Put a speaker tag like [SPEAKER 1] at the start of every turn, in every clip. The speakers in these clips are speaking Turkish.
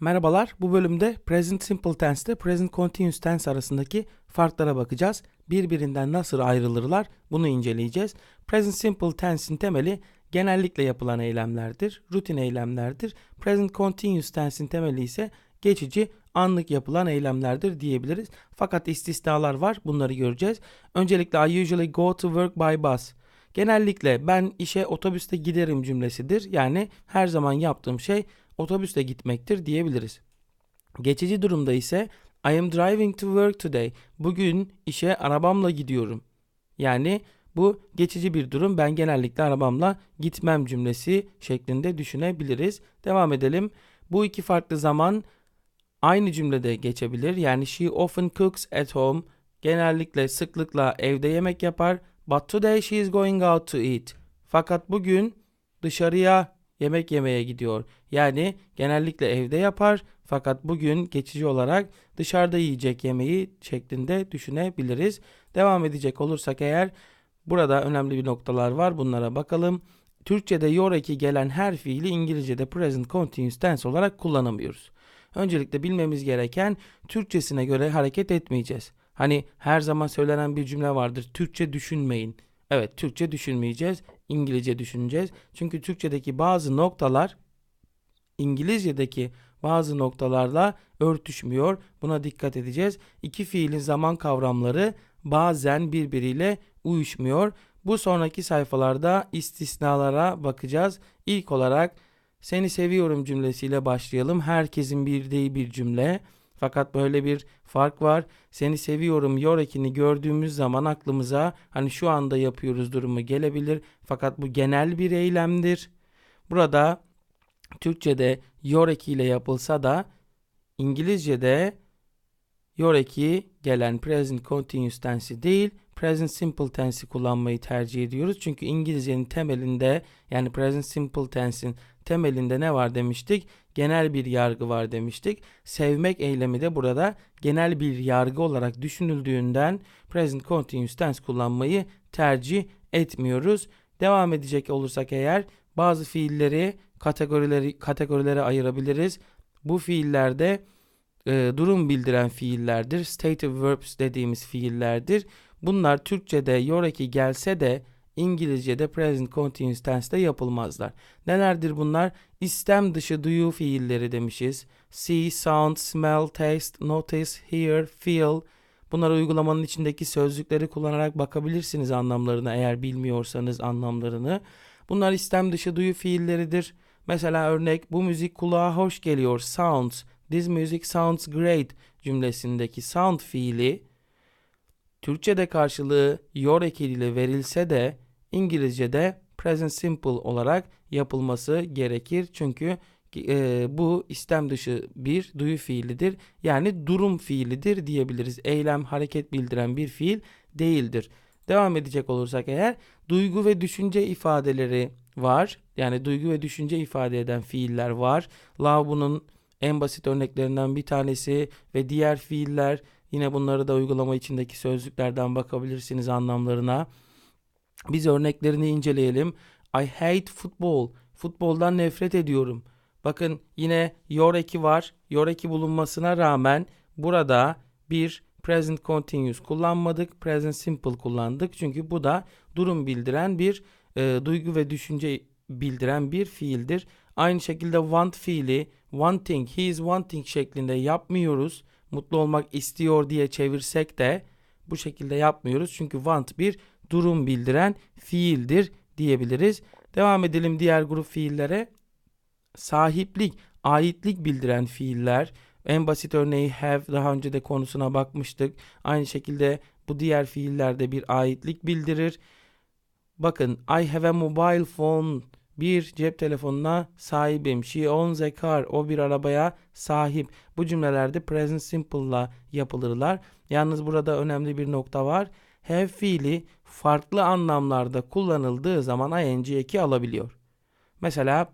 [SPEAKER 1] Merhabalar. Bu bölümde Present Simple Tense ile Present Continuous Tense arasındaki farklara bakacağız. Birbirinden nasıl ayrılırlar bunu inceleyeceğiz. Present Simple Tense'in temeli genellikle yapılan eylemlerdir, rutin eylemlerdir. Present Continuous Tense'in temeli ise geçici, anlık yapılan eylemlerdir diyebiliriz. Fakat istisnalar var. Bunları göreceğiz. Öncelikle I usually go to work by bus. Genellikle ben işe otobüste giderim cümlesidir. Yani her zaman yaptığım şey otobüste gitmektir diyebiliriz. Geçici durumda ise I am driving to work today. Bugün işe arabamla gidiyorum. Yani bu geçici bir durum. Ben genellikle arabamla gitmem cümlesi şeklinde düşünebiliriz. Devam edelim. Bu iki farklı zaman aynı cümlede geçebilir. Yani she often cooks at home. Genellikle sıklıkla evde yemek yapar. But today she is going out to eat. Fakat bugün dışarıya yemek yemeye gidiyor. Yani genellikle evde yapar fakat bugün geçici olarak dışarıda yiyecek yemeği şeklinde düşünebiliriz. Devam edecek olursak eğer burada önemli bir noktalar var. Bunlara bakalım. Türkçe'de your eki gelen her fiili İngilizce'de present continuous tense olarak kullanamıyoruz. Öncelikle bilmemiz gereken Türkçesine göre hareket etmeyeceğiz. Hani her zaman söylenen bir cümle vardır. Türkçe düşünmeyin. Evet, Türkçe düşünmeyeceğiz. İngilizce düşüneceğiz. Çünkü Türkçedeki bazı noktalar İngilizce'deki bazı noktalarla örtüşmüyor. Buna dikkat edeceğiz. İki fiilin zaman kavramları bazen birbiriyle uyuşmuyor. Bu sonraki sayfalarda istisnalara bakacağız. İlk olarak seni seviyorum cümlesiyle başlayalım. Herkesin bildiği bir cümle. Fakat böyle bir fark var. Seni seviyorum yorekini gördüğümüz zaman aklımıza hani şu anda yapıyoruz durumu gelebilir. Fakat bu genel bir eylemdir. Burada Türkçe'de yoreki ile yapılsa da İngilizce'de yoreki gelen present continuous tense değil present simple tense'i kullanmayı tercih ediyoruz. Çünkü İngilizcenin temelinde yani present simple tense'in temelinde ne var demiştik? Genel bir yargı var demiştik. Sevmek eylemi de burada genel bir yargı olarak düşünüldüğünden present continuous tense kullanmayı tercih etmiyoruz. Devam edecek olursak eğer bazı fiilleri kategorileri kategorilere ayırabiliriz. Bu fiillerde e, durum bildiren fiillerdir. Stative verbs dediğimiz fiillerdir. Bunlar Türkçe'de yoreki gelse de İngilizce'de present continuous tense'de yapılmazlar. Nelerdir bunlar? İstem dışı duyu fiilleri demişiz. See, sound, smell, taste, notice, hear, feel. Bunları uygulamanın içindeki sözcükleri kullanarak bakabilirsiniz anlamlarına eğer bilmiyorsanız anlamlarını. Bunlar istem dışı duyu fiilleridir. Mesela örnek bu müzik kulağa hoş geliyor. Sounds. This music sounds great cümlesindeki sound fiili Türkçe'de karşılığı your ekiyle verilse de İngilizce'de present simple olarak yapılması gerekir. Çünkü e, bu istem dışı bir duyu fiilidir. Yani durum fiilidir diyebiliriz. Eylem, hareket bildiren bir fiil değildir. Devam edecek olursak eğer duygu ve düşünce ifadeleri var. Yani duygu ve düşünce ifade eden fiiller var. Love bunun en basit örneklerinden bir tanesi ve diğer fiiller yine bunları da uygulama içindeki sözlüklerden bakabilirsiniz anlamlarına. Biz örneklerini inceleyelim. I hate football. Futboldan nefret ediyorum. Bakın yine your eki var. Your eki bulunmasına rağmen burada bir present continuous kullanmadık. Present simple kullandık. Çünkü bu da durum bildiren bir e, duygu ve düşünce bildiren bir fiildir. Aynı şekilde want fiili wanting, he is wanting şeklinde yapmıyoruz. Mutlu olmak istiyor diye çevirsek de bu şekilde yapmıyoruz. Çünkü want bir durum bildiren fiildir diyebiliriz. Devam edelim diğer grup fiillere. Sahiplik, aitlik bildiren fiiller. En basit örneği have daha önce de konusuna bakmıştık. Aynı şekilde bu diğer fiillerde bir aitlik bildirir. Bakın I have a mobile phone bir cep telefonuna sahibim. She owns a car. O bir arabaya sahip. Bu cümlelerde present simple'la yapılırlar. Yalnız burada önemli bir nokta var. Have fiili farklı anlamlarda kullanıldığı zaman ing eki alabiliyor. Mesela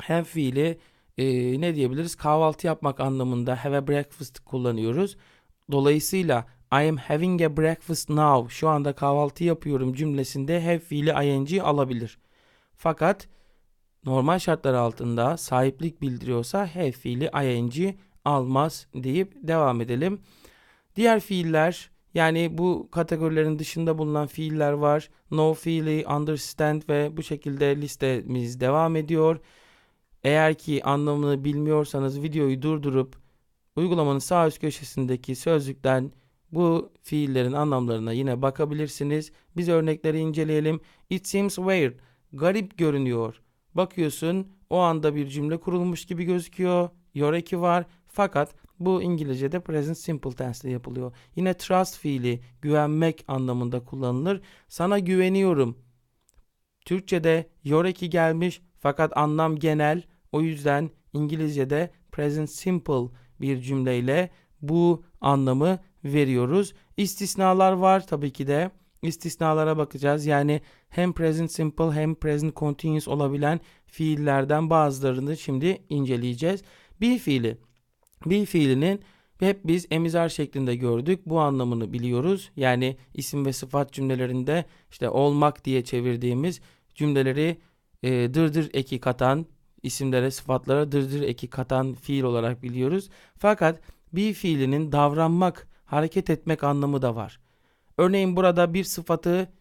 [SPEAKER 1] have fiili e, ne diyebiliriz? Kahvaltı yapmak anlamında have a breakfast kullanıyoruz. Dolayısıyla I am having a breakfast now. Şu anda kahvaltı yapıyorum cümlesinde have fiili ing alabilir. Fakat normal şartlar altında sahiplik bildiriyorsa have fiili ing almaz deyip devam edelim. Diğer fiiller yani bu kategorilerin dışında bulunan fiiller var. No fiili, understand ve bu şekilde listemiz devam ediyor. Eğer ki anlamını bilmiyorsanız videoyu durdurup uygulamanın sağ üst köşesindeki sözlükten bu fiillerin anlamlarına yine bakabilirsiniz. Biz örnekleri inceleyelim. It seems weird. Garip görünüyor. Bakıyorsun o anda bir cümle kurulmuş gibi gözüküyor. Yoreki var. Fakat bu İngilizce'de present simple tense yapılıyor. Yine trust fiili güvenmek anlamında kullanılır. Sana güveniyorum. Türkçe'de yoreki gelmiş fakat anlam genel. O yüzden İngilizce'de present simple bir cümleyle bu anlamı veriyoruz. İstisnalar var tabii ki de. İstisnalara bakacağız. Yani hem present simple hem present continuous olabilen fiillerden bazılarını şimdi inceleyeceğiz. Bir fiili. Bir fiilinin hep biz emizar şeklinde gördük. Bu anlamını biliyoruz. Yani isim ve sıfat cümlelerinde işte olmak diye çevirdiğimiz cümleleri e, dırdır eki katan, isimlere sıfatlara dırdır eki katan fiil olarak biliyoruz. Fakat bir fiilinin davranmak, hareket etmek anlamı da var. Örneğin burada bir sıfatı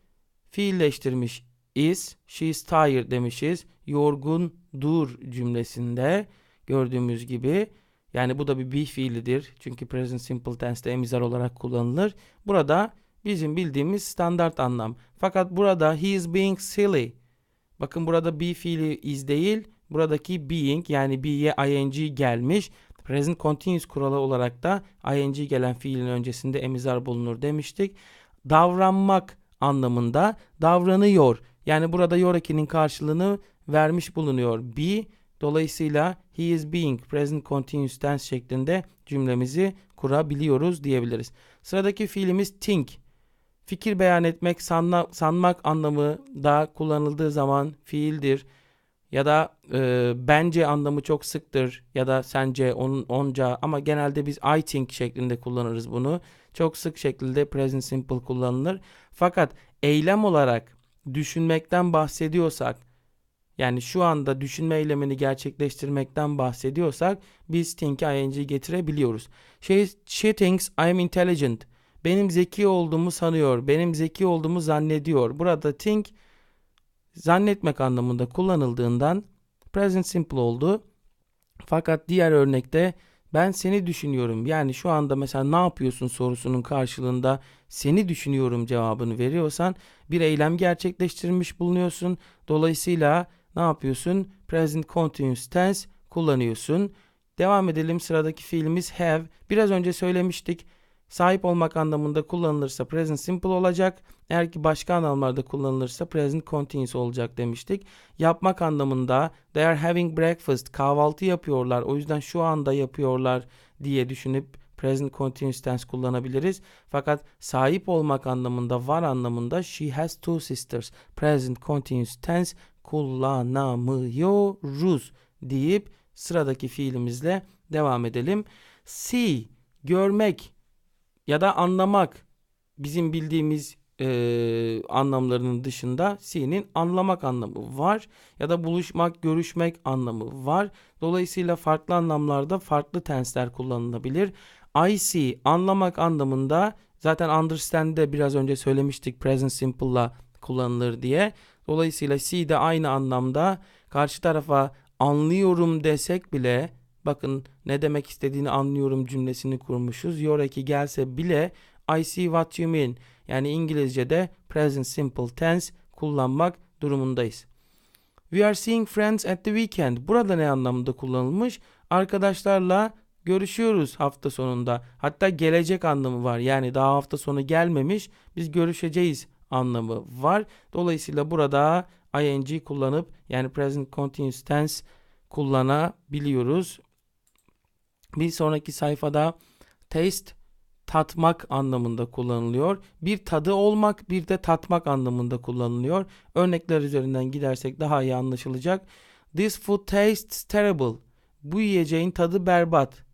[SPEAKER 1] fiilleştirmiş is, she is tired demişiz. Yorgun dur cümlesinde gördüğümüz gibi yani bu da bir be fiilidir. Çünkü present simple tense'de emizar olarak kullanılır. Burada bizim bildiğimiz standart anlam. Fakat burada he is being silly. Bakın burada be fiili is değil. Buradaki being yani be'ye ing gelmiş. Present continuous kuralı olarak da ing gelen fiilin öncesinde emizar bulunur demiştik. Davranmak anlamında davranıyor. Yani burada yorekinin karşılığını vermiş bulunuyor. Be dolayısıyla he is being present continuous tense şeklinde cümlemizi kurabiliyoruz diyebiliriz. Sıradaki fiilimiz think. Fikir beyan etmek, sanma, sanmak anlamı da kullanıldığı zaman fiildir ya da e, bence anlamı çok sıktır ya da sence on, onca ama genelde biz I think şeklinde kullanırız bunu. Çok sık şekilde present simple kullanılır. Fakat eylem olarak düşünmekten bahsediyorsak yani şu anda düşünme eylemini gerçekleştirmekten bahsediyorsak biz think ing getirebiliyoruz. She, she thinks I am intelligent. Benim zeki olduğumu sanıyor. Benim zeki olduğumu zannediyor. Burada think zannetmek anlamında kullanıldığından present simple oldu. Fakat diğer örnekte ben seni düşünüyorum. Yani şu anda mesela ne yapıyorsun sorusunun karşılığında seni düşünüyorum cevabını veriyorsan bir eylem gerçekleştirmiş bulunuyorsun. Dolayısıyla ne yapıyorsun? Present continuous tense kullanıyorsun. Devam edelim sıradaki fiilimiz have. Biraz önce söylemiştik. Sahip olmak anlamında kullanılırsa present simple olacak. Eğer ki başka anlamlarda kullanılırsa present continuous olacak demiştik. Yapmak anlamında they are having breakfast kahvaltı yapıyorlar. O yüzden şu anda yapıyorlar diye düşünüp present continuous tense kullanabiliriz. Fakat sahip olmak anlamında var anlamında she has two sisters. Present continuous tense kullanamıyoruz deyip sıradaki fiilimizle devam edelim. See görmek ya da anlamak bizim bildiğimiz e, anlamlarının dışında see'nin anlamak anlamı var ya da buluşmak, görüşmek anlamı var. Dolayısıyla farklı anlamlarda farklı tensler kullanılabilir. I see anlamak anlamında zaten understand'de biraz önce söylemiştik present simple'la kullanılır diye. Dolayısıyla see de aynı anlamda karşı tarafa anlıyorum desek bile bakın ne demek istediğini anlıyorum cümlesini kurmuşuz. Yoraki gelse bile I see what you mean yani İngilizce'de present simple tense kullanmak durumundayız. We are seeing friends at the weekend. Burada ne anlamda kullanılmış? Arkadaşlarla görüşüyoruz hafta sonunda. Hatta gelecek anlamı var. Yani daha hafta sonu gelmemiş. Biz görüşeceğiz anlamı var. Dolayısıyla burada ing kullanıp yani present continuous tense kullanabiliyoruz. Bir sonraki sayfada taste tatmak anlamında kullanılıyor. Bir tadı olmak bir de tatmak anlamında kullanılıyor. Örnekler üzerinden gidersek daha iyi anlaşılacak. This food tastes terrible. Bu yiyeceğin tadı berbat.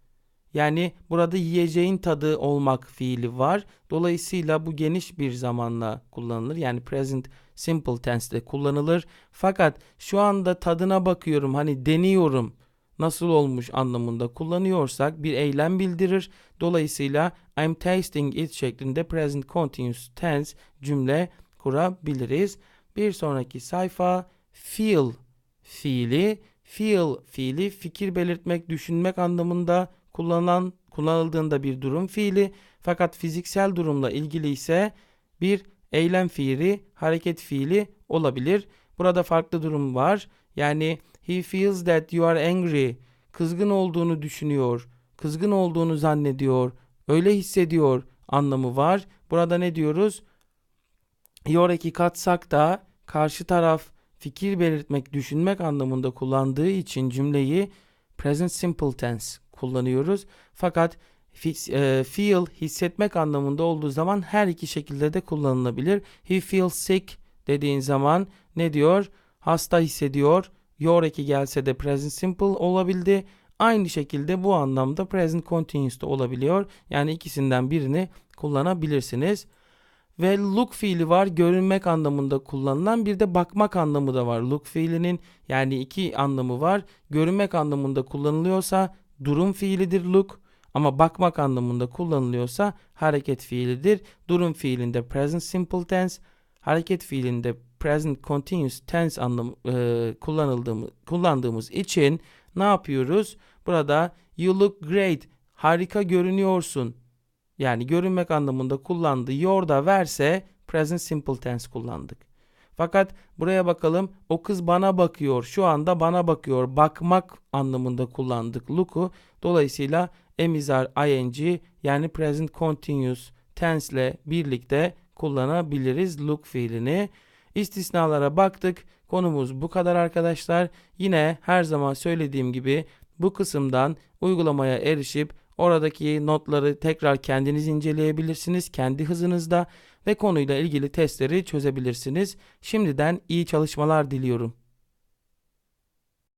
[SPEAKER 1] Yani burada yiyeceğin tadı olmak fiili var. Dolayısıyla bu geniş bir zamanla kullanılır. Yani present simple tense'de kullanılır. Fakat şu anda tadına bakıyorum hani deniyorum nasıl olmuş anlamında kullanıyorsak bir eylem bildirir. Dolayısıyla I'm tasting it şeklinde present continuous tense cümle kurabiliriz. Bir sonraki sayfa feel fiili. Feel fiili fikir belirtmek, düşünmek anlamında kullanılan kullanıldığında bir durum fiili. Fakat fiziksel durumla ilgili ise bir eylem fiili, hareket fiili olabilir. Burada farklı durum var. Yani he feels that you are angry. Kızgın olduğunu düşünüyor. Kızgın olduğunu zannediyor. Öyle hissediyor anlamı var. Burada ne diyoruz? Yoreki katsak da karşı taraf fikir belirtmek, düşünmek anlamında kullandığı için cümleyi present simple tense kullanıyoruz. Fakat e, feel hissetmek anlamında olduğu zaman her iki şekilde de kullanılabilir. He feels sick dediğin zaman ne diyor? Hasta hissediyor. Your eki gelse de present simple olabildi. Aynı şekilde bu anlamda present continuous da olabiliyor. Yani ikisinden birini kullanabilirsiniz. Ve look fiili var. Görünmek anlamında kullanılan bir de bakmak anlamı da var. Look fiilinin yani iki anlamı var. Görünmek anlamında kullanılıyorsa durum fiilidir look. Ama bakmak anlamında kullanılıyorsa hareket fiilidir. Durum fiilinde present simple tense, hareket fiilinde present continuous tense anlamı e, kullanıldığımız kullandığımız için ne yapıyoruz? Burada you look great, harika görünüyorsun. Yani görünmek anlamında kullandığı your da verse present simple tense kullandık. Fakat buraya bakalım. O kız bana bakıyor. Şu anda bana bakıyor. Bakmak anlamında kullandık look'u. Dolayısıyla emizar ing yani present continuous tense ile birlikte kullanabiliriz look fiilini. İstisnalara baktık. Konumuz bu kadar arkadaşlar. Yine her zaman söylediğim gibi bu kısımdan uygulamaya erişip oradaki notları tekrar kendiniz inceleyebilirsiniz kendi hızınızda ve konuyla ilgili testleri çözebilirsiniz. Şimdiden iyi çalışmalar diliyorum.